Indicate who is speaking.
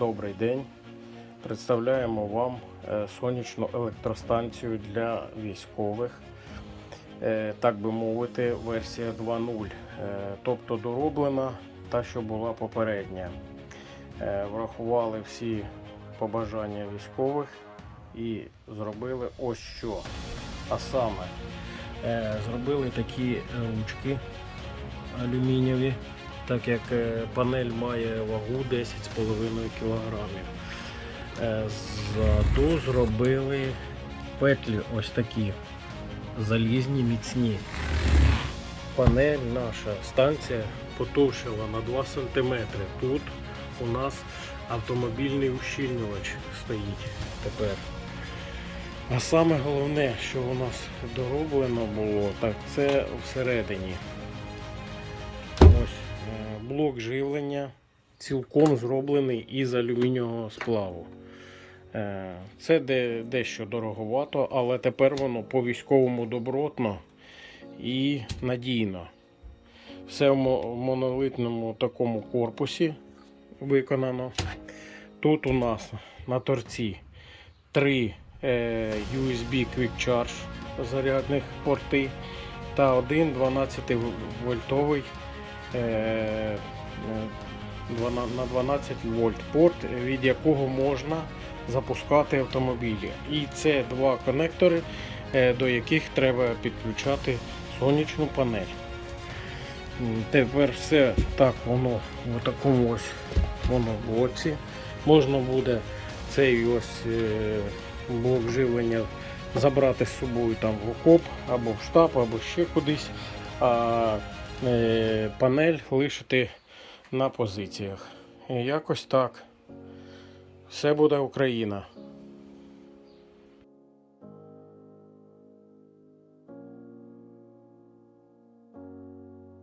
Speaker 1: Добрий день. Представляємо вам е, сонячну електростанцію для військових, Е, так би мовити, версія 2.0, Е, тобто дороблена та, що була попередня. Врахували всі побажання військових і зробили ось що. А саме зробили такі ручки алюмінієві, так як е, панель має вагу 10,5 кг. Е, Ззаду зробили петлі ось такі залізні, міцні. Панель наша станція потовщила на 2 см. Тут у нас автомобільний ущільнювач стоїть тепер. А саме головне, що у нас дороблено було, так це всередині. Блок живлення цілком зроблений із алюмінієвого сплаву. Е, Це дещо дороговато, але тепер воно по військовому добротно і надійно. Все в монолитному такому корпусі виконано. Тут у нас на торці три е, USB Quick Charge зарядних порти та один 12 вольтовий на 12 вольт порт, від якого можна запускати автомобілі. І це два конектори, е, до яких треба підключати сонячну панель. Тепер все так воно в такому ось воно. Можна буде цей ось е, блок живлення забрати з собою там в окоп або в штаб, або ще кудись, а е, панель лишити на позиціях. Якось так. Все буде Україна.